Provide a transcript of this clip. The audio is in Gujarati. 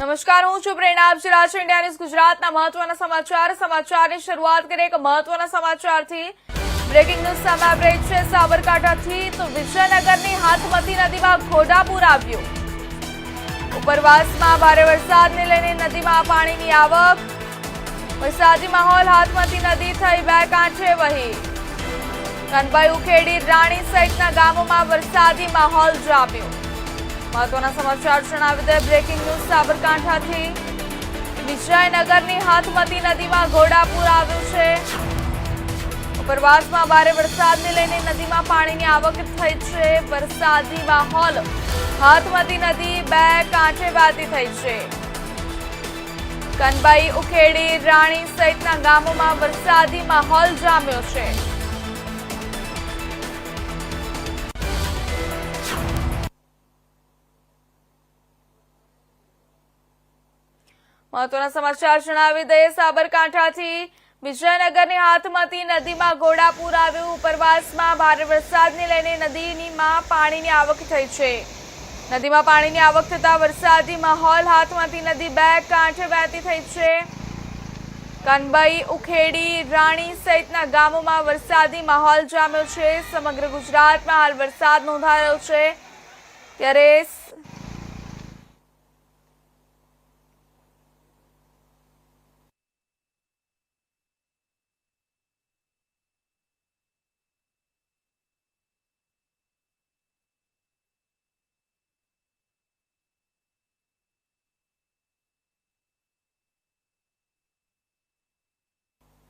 નમસ્કાર, હું છું પ્રેરણા. આપ રહ્યા ઇન્ડિયા ન્યૂઝ ગુજરાતના મહત્વના સમાચાર. સમાચારની શરૂઆત કરીએ એક મહત્વના સમાચારથી. બ્રેકિંગ ન્યૂઝ સામે આવી છે સાબરકાંઠાથી. તો વિજયનગરની હાથમતી નદીમાં ઘોડાપુર આવ્યું. ઉપરવાસમાં ભારે વરસાદને લઈને નદીમાં પાણીની આવક. વરસાદી માહોલ, હાથમતી નદી થઈ બે કાંઠે વહી. કનભાઈ ઉખેડી રાણી સહિતના ગામોમાં વરસાદી માહોલ જામ્યો. મહત્વના સમાચાર જણાવી દે. Breaking news સાબરકાંઠાથી. વિજયનગરની હાથમતી નદીમાં ઘોડાપુર આવ્યું છે. ઉપરવાસમાં ભારે વરસાદને લઈને નદીમાં પાણીની આવક થઈ છે. વરસાદી માહોલ. હાથમતી નદી બે કાંઠે વાતી થઈ છે. કનબાઈ, ઉખેડી, રાણી સહિતના ગામોમાં વરસાદી માહોલ જામ્યો છે. મહત્વના સમાચાર જણાવી દઈએ. સાબરકાંઠાથી વિજયનગરની હાથમતી નદીમાં ઘોડાપુર આવ્યું. ઉપરવાસમાં ભારે વરસાદને લઈને નદીનીમાં પાણીની આવક થઈ છે. નદીમાં પાણીની આવક થતા વરસાદી માહોલ. હાથમતી નદી બે કાંઠે વહેતી થઈ છે. કનબઈ, ઉખેડી, રાણી સહિતના ગામોમાં વરસાદી માહોલ જામ્યો છે. સમગ્ર ગુજરાતમાં હાલ વરસાદ નોંધાયો છે. ત્યારે